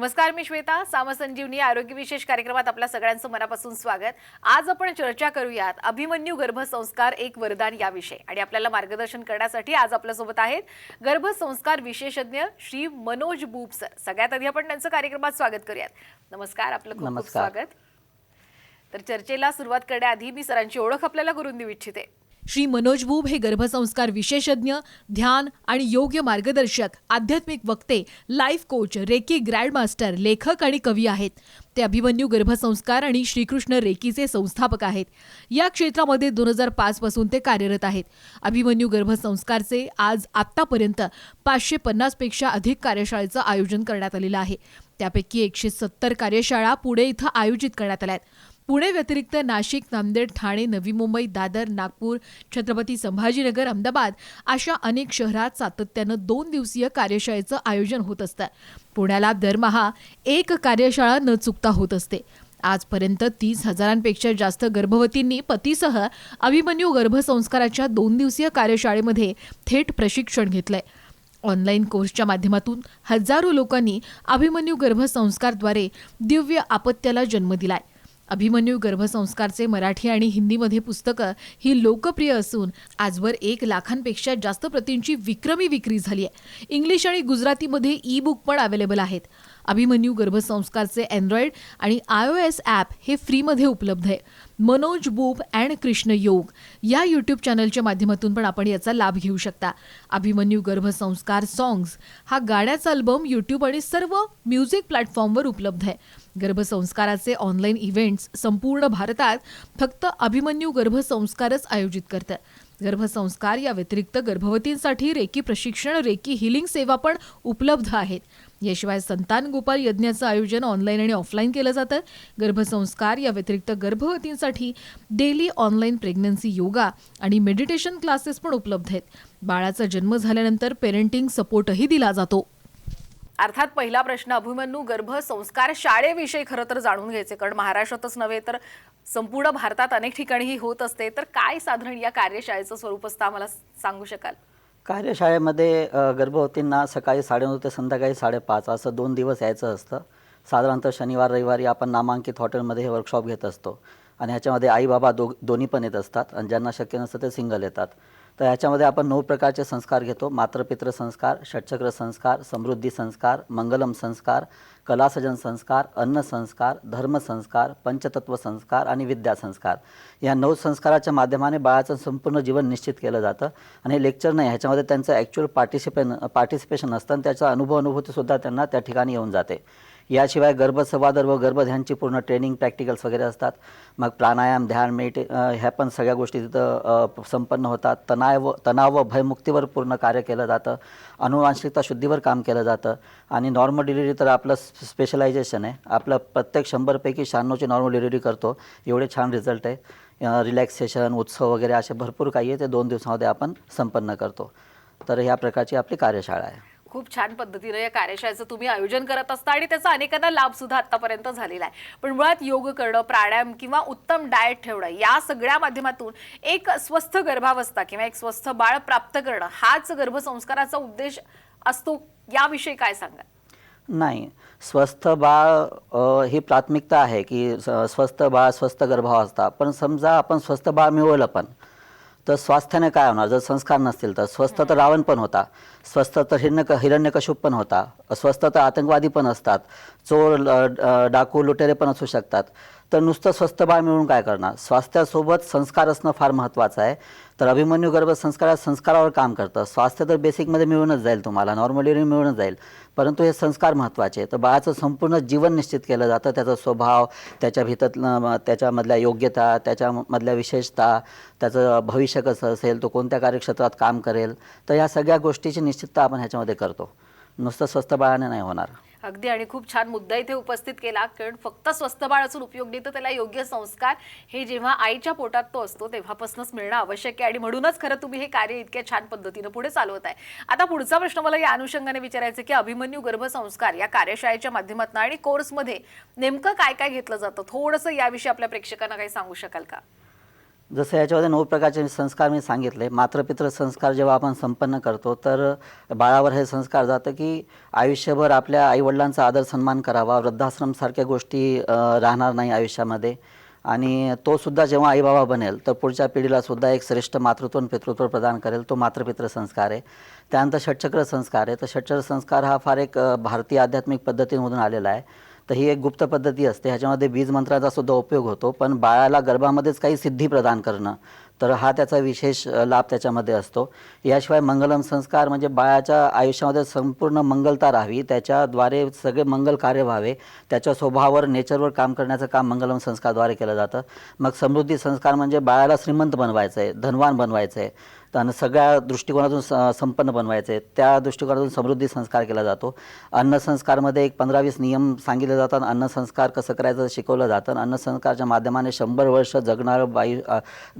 नमस्कार मी श्वेता. सामसंजीवनी आरोग्य विशेष कार्यक्रमात आपल्या सगळ्यांचं मनापासून स्वागत. आज आपण चर्चा करूयात अभिमन्यू गर्भसंस्कार एक वरदान याविषयी आणि आपल्याला मार्गदर्शन करण्यासाठी आज आपल्यासोबत आहेत गर्भसंस्कार विशेषज्ञ श्री मनोज बुब सर. सगळ्यात आधी आपण त्यांचं कार्यक्रमात स्वागत करूयात. नमस्कार आपलं खूप खूप. स्वागत. तर चर्चेला सुरुवात करण्याआधी मी सरांची ओळख आपल्याला करून देऊ इच्छिते. श्री मनोज बुब हे गर्भसंस्कार विशेषज्ञ ध्यान आणि योग्य मार्गदर्शक आध्यात्मिक वक्ते लाईफ कोच रेकी ग्रँडमास्टर लेखक आणि कवी आहेत. ते अभिमन्यू गर्भसंस्कार आणि श्रीकृष्ण रेकीचे संस्थापक आहेत. या क्षेत्रामध्ये दोन हजार पाचपासून ते कार्यरत आहेत. अभिमन्यू गर्भसंस्कारचे आज आत्तापर्यंत पाचशे पन्नासपेक्षा अधिक कार्यशाळेचं आयोजन करण्यात आलेलं आहे. त्यापैकी एकशे सत्तर कार्यशाळा पुणे इथं आयोजित करण्यात आल्या आहेत. पुणे व्यतिरिक्त नाशिक नांदेड ठाणे नवी मुंबई दादर नागपूर छत्रपती संभाजीनगर अहमदाबाद अशा अनेक शहरात सातत्यानं दोन दिवसीय कार्यशाळेचं आयोजन होत असतं. पुण्याला दरमहा एक कार्यशाळा न चुकता होत असते. आजपर्यंत तीस हजारांपेक्षा जास्त गर्भवतींनी पतीसह अभिमन्यू गर्भसंस्काराच्या दोन दिवसीय कार्यशाळेमध्ये थेट प्रशिक्षण घेतलंय. ऑनलाईन कोर्सच्या माध्यमातून हजारो लोकांनी अभिमन्यू गर्भसंस्कारद्वारे दिव्य आपत्याला जन्म दिलाय. अभिमन्यू गर्भसंस्कारचे मराठी आणि हिंदीमध्ये पुस्तकं ही लोकप्रिय असून आजवर एक लाखांपेक्षा जास्त प्रतींची विक्रमी विक्री झाली आहे. इंग्लिश आणि गुजरातीमध्ये ई बुक पण अवेलेबल आहेत. अभिमन्यू गर्भसंस्कारचे अँड्रॉइड आणि आय ओ एस ॲप हे फ्रीमध्ये उपलब्ध आहे. मनोज बुब अँड कृष्ण योग या यूट्यूब चॅनलच्या माध्यमातून पण आपण याचा लाभ घेऊ शकता. अभिमन्यू गर्भसंस्कार सॉंग्स हा गाण्याचा अल्बम यूट्यूब आणि सर्व म्युझिक प्लॅटफॉर्मवर उपलब्ध आहे. गर्भसंस्काराचे ऑनलाईन इव्हेंट्स संपूर्ण भारतात फक्त अभिमन्यू गर्भसंस्कारच आयोजित करतं. गर्भसंस्कार या व्यतिरिक्त गर्भवतींसाठी रेकी प्रशिक्षण रेकी हिलिंग सेवा पण उपलब्ध आहेत. याशिवाय संतान गोपाल यज्ञाचं आयोजन ऑनलाईन आणि ऑफलाईन केलं जातं. गर्भसंस्कार या व्यतिरिक्त गर्भवतींसाठी डेली ऑनलाईन प्रेग्नन्सी योगा आणि मेडिटेशन क्लासेस पण उपलब्ध आहेत. बाळाचा जन्म झाल्यानंतर पेरेंटिंग सपोर्टही दिला जातो. अर्थात पहिला प्रश्न अभिमन्यू गर्भसंस्कार शाळेविषयी खरं तर जाणून घ्यायचे कारण महाराष्ट्रातच नव्हे तर संपूर्ण भारतात अनेक ठिकाणी ही होत असते. तर काय साधारण या कार्यशाळेचं स्वरूप असतं आम्हाला सांगू शकाल? कार्यशाळेमध्ये अ, गर्भवतींना सकाळी साडेनऊ ते संध्याकाळी साडेपाच असं दोन दिवस यायचं असतं. साधारणतः शनिवार रविवारी आपण नामांकित हॉटेलमध्ये हे वर्कशॉप घेत असतो. आणि ह्याच्यामध्ये आई बाबा दो दोन्ही पण येत असतात आणि ज्यांना शक्य नसतं ते सिंगल येतात. तर ह्याच्यामध्ये आपण नऊ प्रकारचे संस्कार घेतो. मातृपितृ संस्कार षटचक्र संस्कार समृद्धी संस्कार मंगलम संस्कार कलासजन संस्कार अन्न संस्कार धर्म संस्कार पंचतत्व संस्कार आणि विद्या संस्कार. या नऊ संस्काराच्या माध्यमाने बाळाचं संपूर्ण जीवन निश्चित केलं जातं आणि हे लेक्चर नाही ह्याच्यामध्ये त्यांचं ॲक्च्युअल पार्टिसिपेन पार्टिसिपेशन असतं आणि त्याचा अनुभव अनुभूतीसुद्धा त्यांना त्या ठिकाणी येऊन जाते. याशिवाय गर्भसंवादर व गर्भध्यानची पूर्ण ट्रेनिंग प्रॅक्टिकल्स वगैरे असतात. मग प्राणायाम ध्यान मेडिटे ह्या पण सगळ्या गोष्टी तिथं संपन्न होतात. तणाव तणाव व भयमुक्तीवर पूर्ण कार्य केलं जातं. अनुवांशिकता शुद्धीवर काम केलं जातं. आणि नॉर्मल डिलिव्हरी तर आपलं स्पेशलायझेशन आहे. आपलं प्रत्येक शंभरपैकी शहाण्णवची नॉर्मल डिलिव्हरी करतो. एवढे छान रिझल्ट आहे. रिलॅक्सेशन उत्सव वगैरे असे भरपूर काही आहे. ते दोन दिवसामध्ये आपण संपन्न करतो. तर ह्या प्रकारची आपली कार्यशाळा आहे. खूप छान पद्धतीनं या कार्यशाळेचं तुम्ही आयोजन करत असता आणि त्याचा अनेकांना लाभ सुद्धा आतापर्यंत झालेला आहे. पण मुळात योग करणं प्राणायाम किंवा उत्तम डाएट ठेवणं या सगळ्या माध्यमातून एक स्वस्थ गर्भावस्था किंवा एक स्वस्थ बाळ प्राप्त करणं हाच गर्भसंस्काराचा उद्देश असतो याविषयी काय सांगा नाही. स्वस्थ बाळ ही प्राथमिकता आहे की स्वस्थ बाळ स्वस्थ गर्भावस्था. पण समजा आपण स्वस्थ बाळ मिळवलं पण तर स्वास्थ्याने काय होणार? जर संस्कार नसतील तर स्वस्थ तर रावण पण होता. स्वस्थ तर हिरण्य हिरण्यकश्यप पण होता. स्वस्थ तर आतंकवादी पण असतात. चोर डाकू लुटेरे पण असू शकतात. तर नुसतं स्वस्थ बाळ मिळून काय करणार? स्वास्थ्यासोबत संस्कार असणं फार महत्त्वाचं आहे. तर अभिमन्यू गर्भसंस्कारात संस्कारावर काम करतं. स्वास्थ्य तर बेसिकमध्ये मिळूनच जाईल तुम्हाला. नॉर्मली मिळूनच जाईल. परंतु हे संस्कार महत्त्वाचे तर बाळाचं संपूर्ण जीवन निश्चित केलं जातं. त्याचा स्वभाव त्याच्या भितरलं त्याच्यामधल्या योग्यता त्याच्यामधल्या विशेषता त्याचं भविष्य कसं असेल तो कोणत्या कार्यक्षेत्रात काम करेल तर ह्या सगळ्या गोष्टीची निश्चितता आपण ह्याच्यामध्ये करतो. नुसतं स्वस्त बाळाने नाही होणार. अगदी आणि खूप छान मुद्दा इथे उपस्थित केला कारण फक्त स्वस्त बाळ असून उपयोग नाही तर त्याला योग्य संस्कार हे जेव्हा आईच्या पोटात तो असतो तेव्हापासूनच मिळणं आवश्यक आहे. आणि म्हणूनच खरं तुम्ही हे कार्य इतक्या छान पद्धतीनं पुढे चालवत आहे. आता पुढचा प्रश्न मला या अनुषंगाने विचारायचं की अभिमन्यू गर्भसंस्कार या कार्यशाळेच्या माध्यमातून आणि कोर्समध्ये नेमकं काय काय घेतलं जातं? थोडंसं याविषयी आपल्या प्रेक्षकांना काही सांगू शकाल का? जसं याच्यामध्ये नऊ प्रकारचे संस्कार मी सांगितले. मातृपित्र संस्कार जेव्हा आपण संपन्न करतो तर बाळावर हे संस्कार जातं की आयुष्यभर आपल्या आईवडिलांचा आदर सन्मान करावा. वृद्धाश्रमसारख्या गोष्टी राहणार नाही आयुष्यामध्ये. आणि तो सुद्धा जेव्हा आईबाबा बनेल तर पुढच्या पिढीला सुद्धा एक श्रेष्ठ मातृत्व आणि पितृत्व प्रदान करेल. तो मातृपितृ संस्कार आहे. त्यानंतर षटचक्र संस्कार आहे. तर षटचक्र संस्कार हा फार एक भारतीय आध्यात्मिक पद्धतीमधून आलेला आहे. तर ही एक गुप्त पद्धती असते. ह्याच्यामध्ये बीज मंत्राचा सुद्धा उपयोग होतो. पण बाळाला गर्भामध्येच काही सिद्धी प्रदान करणं तर हा त्याचा विशेष लाभ त्याच्यामध्ये असतो. याशिवाय मंगलम संस्कार म्हणजे बाळाच्या आयुष्यामध्ये संपूर्ण मंगलता राहावी. त्याच्याद्वारे सगळे मंगल कार्य व्हावे. त्याच्या स्वभावावर नेचरवर काम करण्याचं काम मंगलम संस्कारद्वारे केलं जातं. मग समृद्धी संस्कार म्हणजे बाळाला श्रीमंत बनवायचं आहे धनवान बनवायचं आहे आणि सगळ्या दृष्टिकोनातून स संपन्न बनवायचे. त्या दृष्टिकोनातून समृद्धी संस्कार केला जातो. अन्न संस्कारमध्ये एक पंधरा वीस नियम सांगितले जातात. अन्न संस्कार कसं करायचं शिकवलं जातं. अन्न संस्कारच्या माध्यमाने शंभर वर्ष जगणारं बाई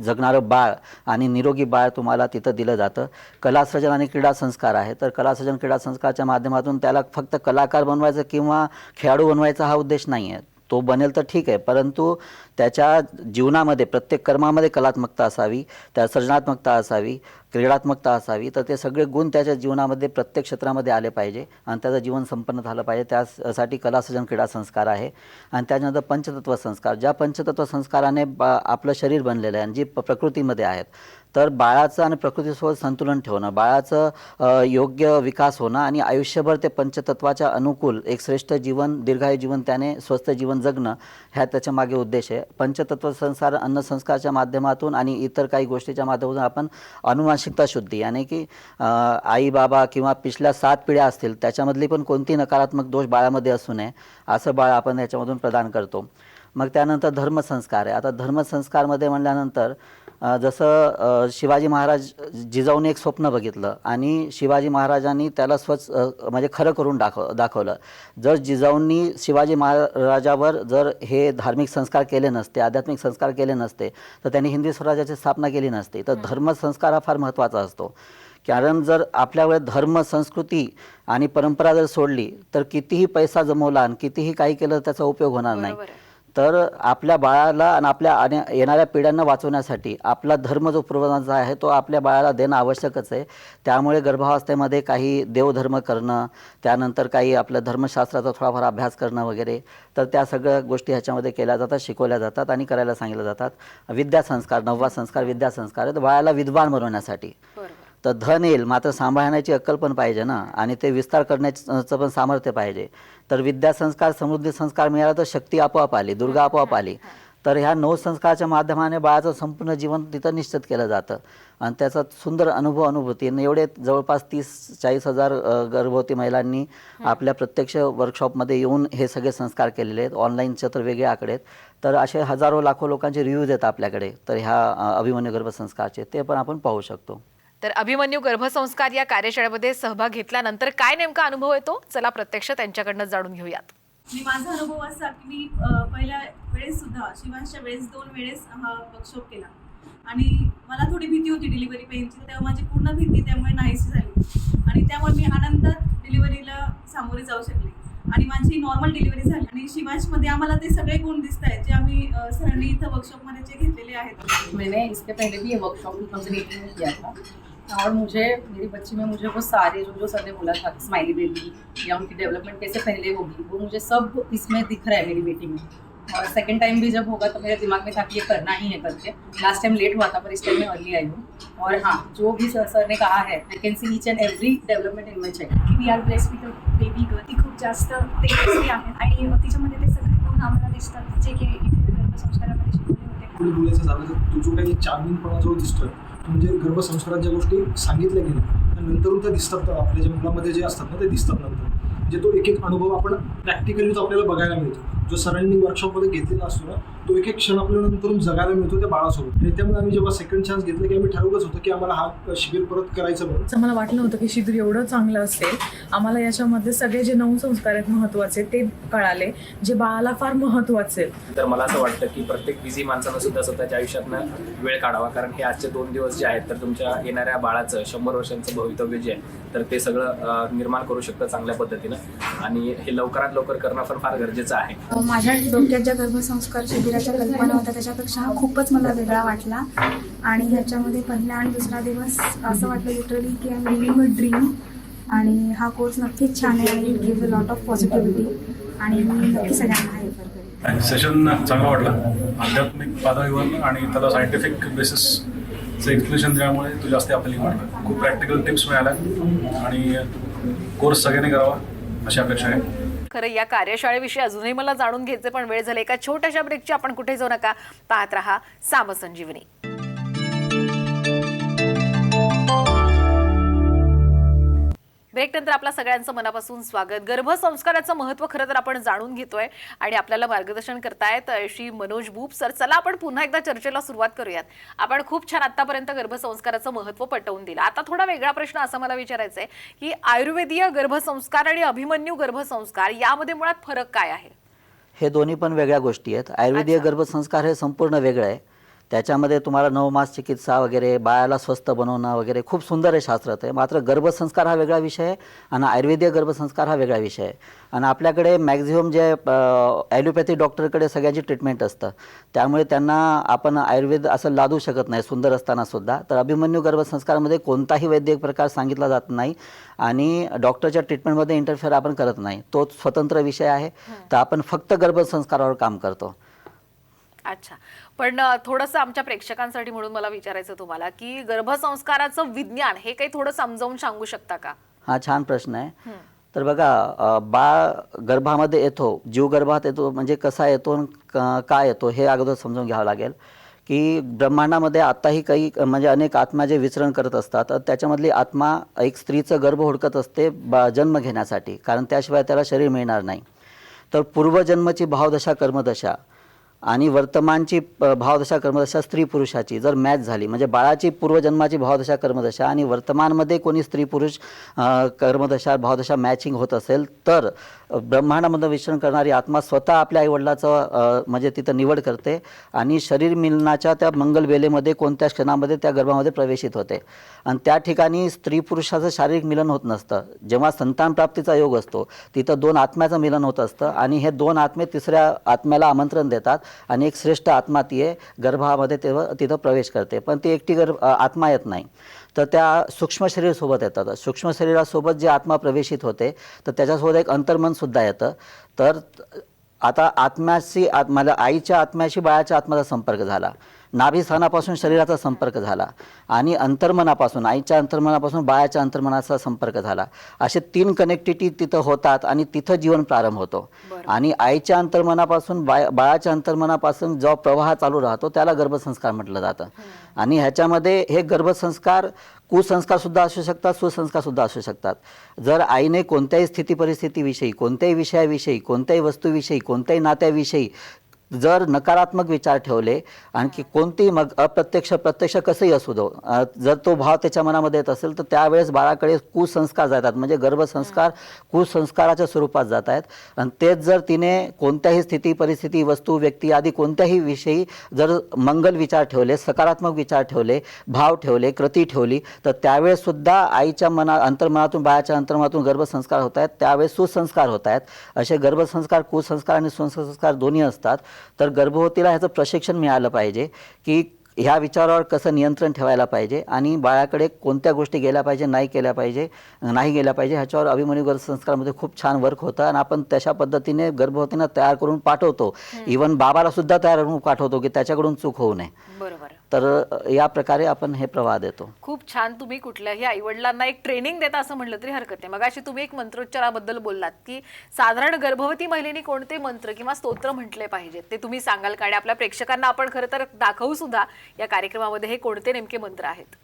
जगणारं बाळ आणि निरोगी बाळ तुम्हाला तिथं दिलं जातं. कलासृजन आणि क्रीडा संस्कार आहे. तर कलासृजन क्रीडा संस्कारच्या माध्यमातून त्याला फक्त कलाकार बनवायचं किंवा खेळाडू बनवायचा हा उद्देश नाही आहे तो बनेल तर ठीक आहे परंतु त्याच्या जीवनामध्ये प्रत्येक कर्मामध्ये कलात्मकता असावी त्या सर्जनात्मकता असावी क्रीडात्मकता असावी तर ते सगळे गुण त्याच्या जीवनामध्ये प्रत्येक क्षेत्रामध्ये आले पाहिजे आणि त्याचं जीवन संपन्न झालं पाहिजे. त्यासाठी कलासृजन क्रीडा संस्कार आहे आणि त्याच्यानंतर पंचतत्व संस्कार. ज्या पंचतत्व संस्काराने आपलं शरीर बनलेलं आहे आणि जी प- प्रकृतीमध्ये आहेत तर बाळाचं आणि प्रकृतीसोबत संतुलन ठेवणं बाळाचं योग्य विकास होणं आणि आयुष्यभर ते पंचतत्वाच्या अनुकूल एक श्रेष्ठ जीवन दीर्घायू जीवन त्याने स्वस्थ जीवन जगणं ह्या त्याच्यामागे उद्देश आहे. पंचतत्व संस्कार अन्न संस्कारच्या माध्यमातून आणि इतर काही गोष्टीच्या माध्यमातून आपण अनुवांशिकता शुद्धी यानी की आई बाबा किंवा पिछल्या सात पिढ्या असतील त्याच्यामधली पण कोणती नकारात्मक दोष बाळामध्ये असू नये असं बाळ आपण याच्यामधून प्रदान करतो. मग त्यानंतर धर्मसंस्कार आहे. आता धर्मसंस्कारमध्ये म्हणल्यानंतर जसं शिवाजी महाराज जिजाऊने एक स्वप्न बघितलं आणि शिवाजी महाराजांनी त्याला स्वच्छ म्हणजे खरं करून दाखव दाखवलं. जर जिजाऊंनी शिवाजी महाराजावर जर हे धार्मिक संस्कार केले नसते आध्यात्मिक संस्कार केले नसते तर त्यांनी हिंदी स्वराज्याची स्थापना केली नसती. तर धर्मसंस्कार हा फार महत्त्वाचा असतो. कारण जर आपल्यावर धर्म संस्कृती आणि परंपरा जर सोडली तर कितीही पैसा जमवला आणि कितीही काही केलं त्याचा उपयोग होणार नाही. तर आपल्या बाळाला आणि आपल्या आणि येणाऱ्या पिढ्यांना वाचवण्यासाठी आपला धर्म जो पूर्वजांचा आहे तो आपल्या बाळाला देणं आवश्यकच आहे. त्यामुळे गर्भावस्थेमध्ये काही देवधर्म करणं त्यानंतर काही आपलं धर्मशास्त्राचा थोडाफार अभ्यास करणं वगैरे तर त्या सगळ्या गोष्टी ह्याच्यामध्ये केल्या जातात शिकवल्या जातात आणि करायला सांगितल्या जातात. विद्यासंस्कार नववा संस्कार विद्यासंस्कार तर बाळाला विद्वान बनवण्यासाठी. तर धन येईल मात्र सांभाळण्याची अक्कल पण पाहिजे ना. आणि ते विस्तार करण्याचं पण सामर्थ्य पाहिजे. तर विद्यासंस्कार समृद्धी संस्कार मिळाला तर शक्ती आपोआप आली दुर्गा आपोआप आली. तर ह्या नऊ संस्काराच्या माध्यमाने बाळाचं संपूर्ण जीवन तिथं निश्चित केलं जातं. आणि त्याचा सुंदर अनुभव अनुभूती. एवढे जवळपास तीस चाळीस हजार गर्भवती महिलांनी आपल्या प्रत्यक्ष वर्कशॉपमध्ये येऊन हे सगळे संस्कार केलेले आहेत. ऑनलाईनचे तर वेगळे आकडे आहेत. तर असे हजारो लाखो लोकांचे रिव्ह्यूज आहेत आपल्याकडे. तर ह्या अभिमन्यू गर्भसंस्कारचे ते पण आपण पाहू शकतो. तर अभिमन्यू गर्भसंस्कार या कार्यशाळेमध्ये सहभाग घेतल्यानंतर काय नेमका अनुभव येतो? चला प्रत्यक्ष त्यांच्याकडनं जाणून घेऊयात. मी माझा अनुभव असा की मी पहिल्या वेळेस सुद्धा शिवांशच्या वेळेस दोन वेळेस हा वर्कशॉप केला. आणि मला थोडी भीती होती डिलिव्हरी पेनची तेव्हा माझी पूर्ण भीती त्यामुळे नाहीशी झाली. आणि त्यामुळे मी आनंदात डिलिव्हरीला सामोरे जाऊ शकले. आणि माझी नॉर्मल डिलिव्हरी झाली. आणि शिवांशमध्ये आम्हाला ते सगळे गुण दिसत आहेत जे आम्ही सरांनी इथं वर्कशॉपमध्ये जे घेतलेले आहेत. मैंने इसके पहले भी ये वर्कशॉप में किया था. और मुझे मेरी बच्ची में मुझे वो सारे जो जो सर ने बोला था स्माइली बेबी या उनकी डेवलपमेंट कैसे पहले होगी वो मुझे सब इसमें दिख रहा है मेरी बेटी में. और सेकंड टाइम भी जब होगा तो मेरे दिमाग में था कि ये करना ही है करके. लास्ट टाइम लेट हुआ था पर इस टाइम मैं अर्ली आई हूँ. और हाँ जो भी सर सर ने कहा है I can see each and every development in my child we are blessed with baby girl ती खूप जास्त तेजस्वी आहे. आणि तिच्यामध्ये ते सगळे गुण आम्हाला दिसतात. जे की इथे गर्भसंस्कारामध्ये शिकवले होते. बोलायचं झालं तर तो जो काही चार्मिंगपणा जो दिसतोय म्हणजे गर्भसंस्कारात ज्या गोष्टी सांगितल्या गेल्या नंतर नंतरून त्या दिसतात. आपल्या ज्या मुलामध्ये जे असतात ना ते दिसतात नंतर. म्हणजे तो एक एक अनुभव आपण प्रॅक्टिकली तो आपल्याला बघायला मिळतो. जो सरांनी वर्कशॉपमध्ये घेतलेला असतो ना तो एक एक क्षण आपल्याला नंतरून जगायला मिळतो त्या बाळासोबत. आणि त्यामुळे आम्ही जेव्हा सेकंड चान्स घेतला की आम्ही ठरवलंच होतं की आम्हाला हा शिबिर परत करायचं म्हणून. असं मला वाटलं होतं की शिबिर एवढं चांगलं असेल आम्हाला याच्यामध्ये सगळे जे नऊ संस्कार आहेत महत्त्वाचे ते कळाले. जे बाळाला फार महत्त्वाचे आहेत. तर मला असं वाटतं की प्रत्येक बिझी माणसानं सुद्धा स्वतःच्या आयुष्यातनं वेळ काढावा कारण हे आजचे दोन दिवस जे आहेत तर तुमच्या येणाऱ्या बाळाचं शंभर वर्षांचं भवितव्य जे आहे तर ते सगळं निर्माण करू शकतं चांगल्या पद्धतीनं. आणि हे लवकरात लवकर करणं पण फार गरजेचं आहे. माझ्या डोक्यात ज्या गर्भसंस्कार शिबिराच्या कल्पना होत्या त्याच्यापेक्षा हा खूपच मला वेगळा वाटला. आणि ह्याच्यामध्ये पहिला आणि दुसरा दिवस असं वाटलं लिटरली की आय लिव्हिंग अ ड्रीम आणि हा कोर्स नक्कीच छान आहे आणि give a lot of positivity आणि मी नक्की सगळ्यांना हा सेशन चांगला वाटला. आध्यात्मिक पातळीवर आणि त्याला सायंटिफिक बेसिसचं एक्सप्लेनेशन दिल्यामुळे तू जास्त आपली वाटलं. खूप प्रॅक्टिकल टिप्स मिळाल्या. आणि कोर्स सगळ्यांनी करावा अशी अपेक्षा आहे. खरं या कार्यशाळेविषयी अजूनही मला जाणून घ्यायचे पण वेळ झाले एका छोट्याशा ब्रेकची आपण कुठे जाऊ नका. पाहत रहा सामसंजीवनी. ब्रेक नंतर आपल्या सगळ्यांचं मनापासून स्वागत. गर्भसंस्काराचं महत्त्व खरं तर आपण जाणून घेतोय आणि आपल्याला मार्गदर्शन करतायत श्री मनोज बुप सर. चला आपण पुन्हा एकदा चर्चेला सुरुवात करूयात. आपण खूप छान आतापर्यंत गर्भसंस्काराचं महत्त्व पटवून दिलं. आता थोडा वेगळा प्रश्न असा मला विचारायचा आहे की आयुर्वेदीय गर्भसंस्कार आणि अभिमन्यू गर्भसंस्कार यामध्ये मुळात फरक काय आहे? हे दोन्ही पण वेगळ्या गोष्टी आहेत. आयुर्वेदीय. गर्भसंस्कार हे संपूर्ण वेगळं आहे. त्याच्यामध्ये तुम्हाला नवमास चिकित्सा वगैरे बाळाला स्वस्थ बनवणं वगैरे खूप सुंदर आहे शास्त्रात आहे मात्र गर्भसंस्कार हा वेगळा विषय आहे आणि आयुर्वेदीय गर्भसंस्कार हा वेगळा विषय आहे. आणि आपल्याकडे मॅक्झिमम जे ॲलोपॅथी डॉक्टरकडे सगळ्याची ट्रीटमेंट असतं. त्यामुळे त्यांना आपण आयुर्वेद असं लादू शकत नाही सुंदर असताना सुद्धा. तर अभिमन्यू गर्भसंस्कारामध्ये कोणताही वैद्यकीय प्रकार सांगितला जात नाही आणि डॉक्टरच्या ट्रीटमेंटमध्ये इंटरफेअर आपण करत नाही. तो स्वतंत्र विषय आहे. तर आपण फक्त गर्भसंस्कारावर काम करतो. अच्छा. पण थोडंसं आमच्या प्रेक्षकांसाठी म्हणून मला विचारायचं तुम्हाला की गर्भसंस्काराचं विज्ञान हे काही थोडं समजावून सांगू शकता का? हा छान प्रश्न आहे. तर बघा बाळ गर्भामध्ये येतो जीव गर्भात येतो म्हणजे कसा येतो क- येतो हे अगोदर समजून घ्यावं लागेल की ब्रह्मांडामध्ये आताही काही म्हणजे अनेक आत्मा जे विचरण करत असतात तर त्याच्यामधली आत्मा एक स्त्रीचं गर्भ हुडकत असते बा जन्म घेण्यासाठी कारण त्याशिवाय त्याला शरीर मिळणार नाही. तर पूर्वजन्मची भावदशा कर्मदशा आणि वर्तमानची भावदशा कर्मदशा स्त्री पुरुषाची जर मॅच झाली म्हणजे बाळाची पूर्वजन्माची भावदशा कर्मदशा आणि वर्तमानमध्ये कोणी स्त्री पुरुष कर्मदशा भावदशा मॅचिंग होत असेल तर अ, ब्रह्मांडामधून विचरण करणारी आत्मा स्वतः आपल्या आईवडिलाचं म्हणजे तिथं निवड करते आणि शरीर मिलनाच्या त्या मंगल वेलेमध्ये कोणत्या क्षणामध्ये त्या गर्भामध्ये प्रवेशित होते. आणि त्या ठिकाणी स्त्री पुरुषाचं शारीरिक मिलन होत नसतं. जेव्हा संतान प्राप्तीचा योग असतो तिथं दोन आत्म्याचं मिलन होत असतं आणि हे दोन आत्मे तिसऱ्या आत्म्याला आमंत्रण देतात आणि एक श्रेष्ठ आत्मा ती आहे गर्भामध्ये तेव्हा तिथं प्रवेश करते. पण ती एकटी गर्भ आत्मा येत नाही. तर त्या सूक्ष्म शरीरसोबत येतात. सूक्ष्म शरीरासोबत जे आत्मा प्रवेशित होते तर त्याच्यासोबत एक अंतर्मनसुद्धा येतं. तर आता आत्म्याशी आत मला आईच्या आत्म्याशी बाळाच्या आत्म्याचा संपर्क झाला. नाभिस्थानापासून शरीराचा संपर्क झाला आणि अंतर्मनापासून आईच्या अंतर्मनापासून बाळाच्या अंतर्मनाचा संपर्क झाला. असे तीन कनेक्टिव्हिटी तिथं होतात आणि तिथं जीवन प्रारंभ होतो. आणि आईच्या अंतर्मनापासून बाळ बाळाच्या अंतर्मनापासून जो प्रवाह चालू राहतो त्याला गर्भसंस्कार म्हटलं जातं. आणि ह्याच्यामध्ये हे गर्भसंस्कार कुसंस्कार सुद्धा असू शकतात सुसंस्कार सुद्धा असू शकतात. जर आईने कोणत्याही स्थिती परिस्थितीविषयी कोणत्याही विषयाविषयी कोणत्याही वस्तूविषयी कोणत्याही नात्याविषयी जर नकारात्मक विचार ठेवले आणखी कोणतीही मग अप्रत्यक्ष प्रत्यक्ष कसंही असू दो जर तो भाव त्याच्या मनामध्ये येत असेल तर त्यावेळेस बाळाकडे कुसंस्कार जातात. म्हणजे गर्भसंस्कार कुसंस्काराच्या स्वरूपात जात आहेत आणि तेच जर तिने कोणत्याही स्थिती परिस्थिती वस्तू व्यक्ती आदी कोणत्याही विषयी जर मंगल विचार ठेवले सकारात्मक विचार ठेवले भाव ठेवले कृती ठेवली तर त्यावेळेस सुद्धा आईच्या मना अंतर्मनातून बाळाच्या अंतर्मनातून गर्भसंस्कार होत आहेत त्यावेळेस सुसंस्कार होत आहेत असे गर्भसंस्कार कुसंस्कार आणि सुसंस्कार दोन्ही असतात. तर गर्भवतीला ह्याचं प्रशिक्षण मिळालं पाहिजे की ह्या विचारावर कसं नियंत्रण ठेवायला पाहिजे आणि बाळाकडे कोणत्या गोष्टी गेल्या पाहिजे नाही केल्या पाहिजे नाही गेल्या पाहिजे ह्याच्यावर अभिमन्यू गर्भसंस्कारामध्ये खूप छान वर्क होतं आणि आपण तशा पद्धतीने गर्भवतींना तयार करून पाठवतो. इवन बाबाला सुद्धा तयार करून पाठवतो की त्याच्याकडून चूक होऊ नये. बरोबर. तर या प्रकारे आपण हे प्रवाह देतो. खूप छान तुम्ही कुठल्याही आईवडिलांना एक ट्रेनिंग देता असं म्हटलं तरी हरकत नाही. मग अशी तुम्ही एक मंत्रोच्चाराबद्दल बोललात की साधारण गर्भवती महिलेने कोणते मंत्र किंवा स्तोत्र म्हटले पाहिजेत? ते तुम्ही सांगाल का? आणि आपल्या प्रेक्षकांना आपण खरं तर दाखवू सुद्धा या कार्यक्रमामध्ये हे कोणते नेमके मंत्र आहेत?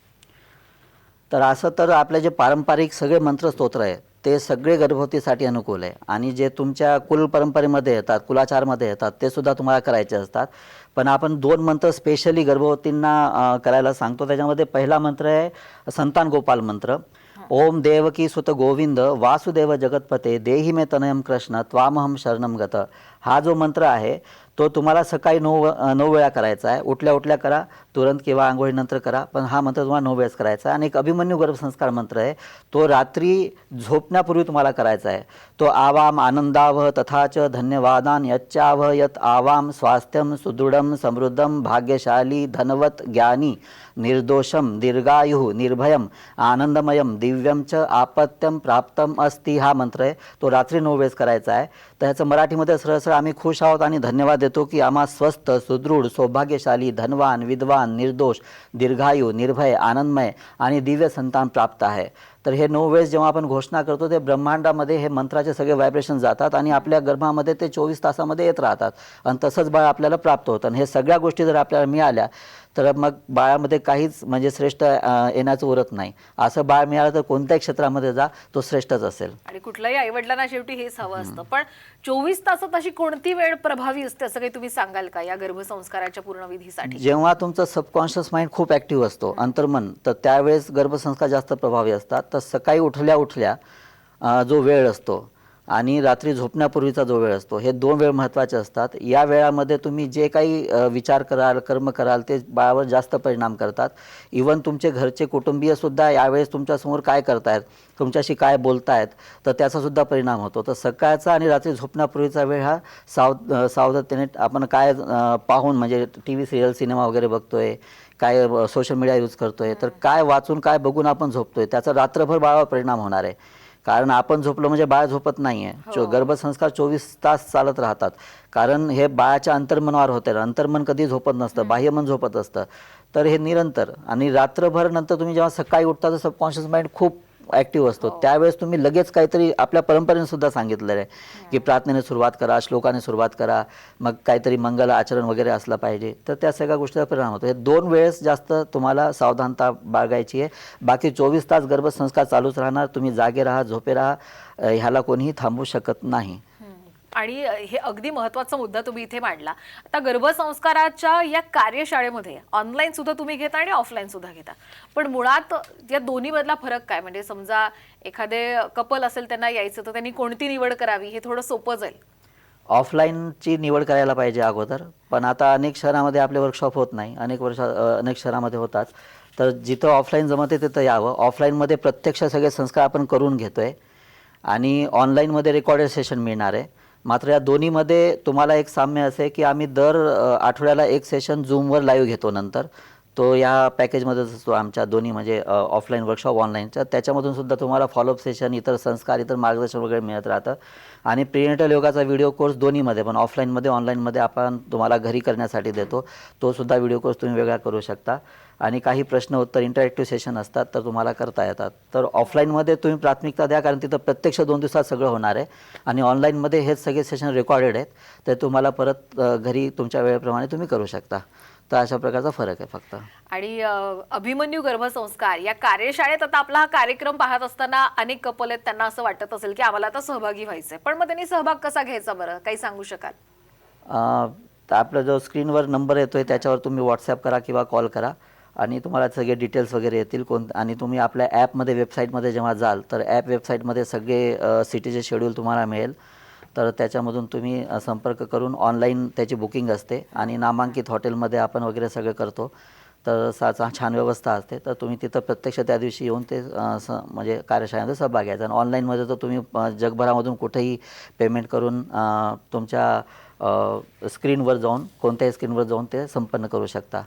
तर असं तर आपले जे पारंपरिक सगळे मंत्र स्तोत्र आहेत ते सगळे गर्भवतीसाठी अनुकूल आहे. आणि जे तुमच्या कुल परंपरेमध्ये येतात कुलाचारमध्ये येतात ते सुद्धा तुम्हाला करायचे असतात. पण आपण दोन मंत्र स्पेशली गर्भवतींना करायला सांगतो. त्याच्यामध्ये पहिला मंत्र आहे संतान गोपाल मंत्र. ओम देवकी सुत गोविंद वासुदेव जगतपते देही मे तनयम कृष्ण त्वामहम शरणम गत. हा जो मंत्र आहे तो तुम्हाला सकाळी नऊ नऊ वेळा करायचा आहे. उठल्या उठल्या करा तुरंत किंवा आंघोळीनंतर करा पण हा मंत्र तुम्हाला नऊ वेळेस करायचा आहे. आणि एक अभिमन्यू गर्भसंस्कार मंत्र आहे. तो रात्री झोपण्यापूर्वी तुम्हाला करायचा आहे. तो आवाम आनंदावह तथाच धन्यवादान यच्चाव यत आवाम स्वास्थ्यम सुदृढम समृद्धम भाग्यशाली धनवत ज्ञानी निर्दोषम दीर्घायु निर्भयम आनंदमयम दिव्यम च आपत्यम प्राप्तम अस्ति हा मंत्र आहे. तो रात्री नऊ वेळेस करायचा आहे. तर ह्याचं मराठीमध्ये सरळ सरळ आम्ही खुश आहोत आणि धन्यवाद देतो की आम्हा स्वस्थ सुदृढ सौभाग्यशाली धनवान विद्वान निर्दोष दीर्घायू निर्भय आनंदमय आणि दिव्य संतान प्राप्त आहे. तर हे नऊ वेळेस जेव्हा आपण घोषणा करतो ते ब्रह्मांडामध्ये हे मंत्राचे सगळे व्हायब्रेशन जातात आणि आपल्या गर्भामध्ये ते चोवीस तासामध्ये येत राहतात. आणि तसंच बाळ आपल्याला प्राप्त होतं. आणि हे सगळ्या गोष्टी जर आपल्याला मिळाल्या तर मग बाळामध्ये काहीच म्हणजे श्रेष्ठ येण्याचं उरत नाही. असं बाळ मिळालं तर कोणत्याही क्षेत्रामध्ये जा तो श्रेष्ठच असेल. आणि कुठल्याही आईवडिलांना शेवटी हेच हवं असतं. पण चोवीस तासात अशी कोणती वेळ प्रभावी असते असं काही तुम्ही सांगाल का या गर्भसंस्काराच्या पूर्ण विधीसाठी जेव्हा तुमचं सबकॉन्शियस माइंड खूप ॲक्टिव्ह असतो अंतर्मन तर त्यावेळेस गर्भसंस्कार जास्त प्रभावी असतात. तर सकाळी उठल्या उठल्या जो वेळ असतो आणि रात्री झोपण्यापूर्वीचा जो वेळ असतो हे दोन वेळ महत्त्वाचे असतात. या वेळामध्ये तुम्ही जे काही विचार कराल कर्म कराल ते बाळावर जास्त परिणाम करतात. इवन तुमचे घरचे कुटुंबीयसुद्धा यावेळेस तुमच्यासमोर काय करतायत तुमच्याशी काय बोलतायत तर त्याचासुद्धा परिणाम होतो. तर सकाळचा आणि रात्री झोपण्यापूर्वीचा वेळ हा साव सावधतेने आपण काय पाहून म्हणजे टी व्ही सिरियल सिनेमा वगैरे बघतोय काय सोशल मीडिया यूज करतोय तर काय वाचून काय बघून आपण झोपतोय त्याचा रात्रभर बाळावर परिणाम होणार आहे. कारण आपण झोपलो म्हणजे बाळ झोपत नाही आहे गर्भसंस्कार चोवीस तास चालत राहतात. कारण हे बाळाच्या अंतर्मनावर होते. अंतर्मन कधी झोपत नसतं बाह्यमन झोपत असतं. तर हे निरंतर आणि रात्रभर नंतर तुम्ही जेव्हा सकाळी उठता तर सबकॉन्शियस माइंड खूप ॲक्टिव्ह असतो. त्यावेळेस तुम्ही लगेच काहीतरी आपल्या परंपरेने सुद्धा सांगितलेलं आहे की प्रार्थनेने सुरुवात करा श्लोकाने सुरुवात करा मग काहीतरी मंगल आचरण वगैरे असलं पाहिजे. तर त्या सगळ्या गोष्टीचा परिणाम होतो. हे दोन वेळेस जास्त तुम्हाला सावधानता बाळगायची आहे. बाकी चोवीस तास गर्भसंस्कार चालूच राहणार. तुम्ही जागे राहा झोपे राहा. ह्याला कोणीही थांबवू शकत नाही. आणि हे अगदी महत्त्वाचा मुद्दा तुम्ही इथे मांडला. आता गर्भसंस्काराच्या या कार्यशाळेमध्ये ऑनलाईन सुद्धा तुम्ही घेता आणि ऑफलाईन सुद्धा घेता. पण मुळात या दोन्ही मधला फरक काय? म्हणजे समजा एखादे कपल असेल त्यांना यायचं तर त्यांनी कोणती निवड करावी? हे थोडं सोपं जाईल. ऑफलाईनची निवड करायला पाहिजे अगोदर. पण आता अनेक शहरामध्ये आपले वर्कशॉप होत नाही. अनेक वर्ष अनेक शहरामध्ये होतात तर जिथं ऑफलाईन जमते तिथं यावं. ऑफलाईनमध्ये प्रत्यक्ष सगळे संस्कार आपण करून घेतोय. आणि ऑनलाईनमध्ये रेकॉर्डेड सेशन मिळणार आहे. मात्र या दोन्हीमध्ये तुम्हाला एक साम्य असे की आम्ही दर आठवड्याला एक सेशन झूमवर लाईव्ह घेतो नंतर. तो या पॅकेजमध्येच असतो आमच्या दोन्ही म्हणजे ऑफलाईन वर्कशॉप ऑनलाईनच्या त्याच्यामधून सुद्धा तुम्हाला फॉलोअप सेशन इतर संस्कार इतर मार्गदर्शन वगैरे मिळत राहतं. आणि प्रिनेटल योगाचा व्हिडिओ कोर्स दोन्हीमध्ये पण ऑफलाईनमध्ये ऑनलाईनमध्ये आपण तुम्हाला घरी करण्यासाठी देतो. तो सुद्धा व्हिडिओ कोर्स तुम्ही वेगळा करू शकता. आणि काही प्रश्न उत्तर इंटरॅक्टिव्ह सेशन असतात तर तुम्हाला करता येतात. तर ऑफलाईनमध्ये तुम्ही प्राथमिकता द्या कारण तिथं प्रत्यक्ष दोन दिवसात सगळं होणार आहे. आणि ऑनलाईनमध्ये हेच सगळे सेशन रेकॉर्डेड आहेत. तर तुम्हाला परत घरी तुमच्या वेळेप्रमाणे तुम्ही करू शकता. तर अशा प्रकारचा फरक आहे फक्त. आणि अभिमन्यू गर्भसंस्कार या कार्यशाळेत आता आपला हा कार्यक्रम पाहत असताना अनेक कपल आहेत त्यांना असं वाटत असेल की आम्हाला आता सहभागी व्हायचंय पण मग त्यांनी सहभाग कसा घ्यायचा बरं? काही सांगू शकाल? आपला जो स्क्रीनवर नंबर येतो आहे त्याच्यावर तुम्ही व्हॉट्सॲप करा किंवा कॉल करा. आणि तुम्हाला सगळे डिटेल्स वगैरे येतील कोण आणि तुम्ही आपल्या ॲपमध्ये वेबसाईटमध्ये जेव्हा जाल तर ॲप वेबसाईटमध्ये सगळे सिटीचे शेड्यूल तुम्हाला मिळेल. तर त्याच्यामधून तुम्ही संपर्क करून ऑनलाईन त्याची बुकिंग असते आणि नामांकित हॉटेलमध्ये आपण वगैरे सगळं करतो. तर सा छान व्यवस्था असते. तर तुम्ही तिथं प्रत्यक्ष त्या दिवशी येऊन ते स म्हणजे कार्यशाळेमध्ये सहभाग घ्यायचा. आणि ऑनलाईनमध्ये तर तुम्ही जगभरामधून कुठेही पेमेंट करून तुमच्या स्क्रीनवर जाऊन कोणत्याही स्क्रीनवर जाऊन ते संपन्न करू शकता.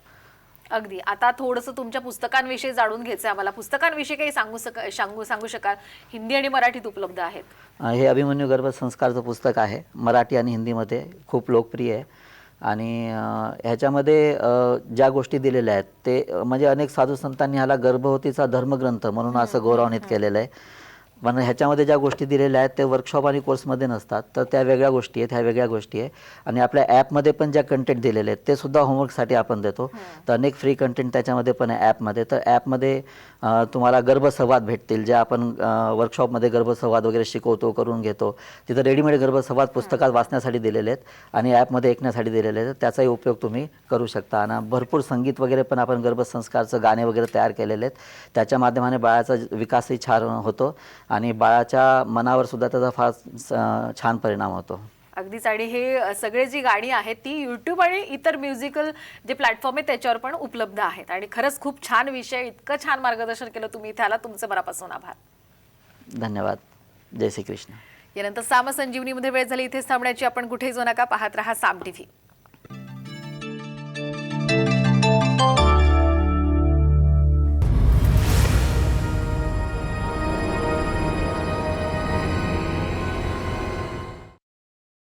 अगदी. आता थोडंसं तुमच्या पुस्तकांविषयी जाणून घ्यायचं आम्हाला. पुस्तकांविषयी काही सांगू शक सांगू सांगू शकाल? हिंदी आणि मराठीत उपलब्ध आहेत. हे अभिमन्यू गर्भ संस्कारचं पुस्तक आहे. मराठी आणि हिंदीमध्ये खूप लोकप्रिय आहे. आणि ह्याच्यामध्ये ज्या गोष्टी दिलेल्या आहेत ते म्हणजे अनेक साधू संतांनी ह्याला गर्भवतीचा धर्मग्रंथ म्हणून असं गौरवान्वित केलेलं आहे. पण ह्याच्यामध्ये ज्या गोष्टी दिलेल्या आहेत ते वर्कशॉप आणि कोर्समध्ये नसतात. तर त्या वेगळ्या गोष्टी आहेत ह्या वेगळ्या गोष्टी आहे आणि आपल्या ॲपमध्ये पण ज्या कंटेंट दिलेले आहेत ते सुद्धा होमवर्कसाठी आपण देतो. तर अनेक फ्री कंटेंट त्याच्यामध्ये पण आहे ॲपमध्ये तर ॲपमध्ये तुम्हाला गर्भसंवाद भेटतील जे आपण वर्कशॉपमध्ये गर्भसंवाद वगैरे शिकवतो करून घेतो. तिथं रेडीमेड गर्भसंवाद पुस्तकात वाचण्यासाठी दिलेले आहेत आणि ॲपमध्ये ऐकण्यासाठी दिलेले आहेत. त्याचाही उपयोग तुम्ही करू शकता. आणि भरपूर संगीत वगैरे पण आपण गर्भसंस्कारचं गाणे वगैरे तयार केलेले आहेत. त्याच्या माध्यमाने बाळाचा विकासही छान होतो. आणि बाळाच्या मनावर सुद्धा त्याचा फार छान परिणाम होतो. अगदीच. आणि हे सगळे जी गाणी आहेत ती यूट्यूब आणि इतर म्युझिकल जे प्लॅटफॉर्म आहे त्याच्यावर पण उपलब्ध आहेत. आणि खरंच खूप छान विषय इतकं छान मार्गदर्शन केलं तुम्ही. इथे आला तुमचे मनापासून आभार. धन्यवाद. जय श्री कृष्ण यानंतर साम संजीवनीमध्ये वेळ झाली. इथेच थांबण्याची आपण कुठेही जाऊ नका. पाहत रहा साम टीव्ही.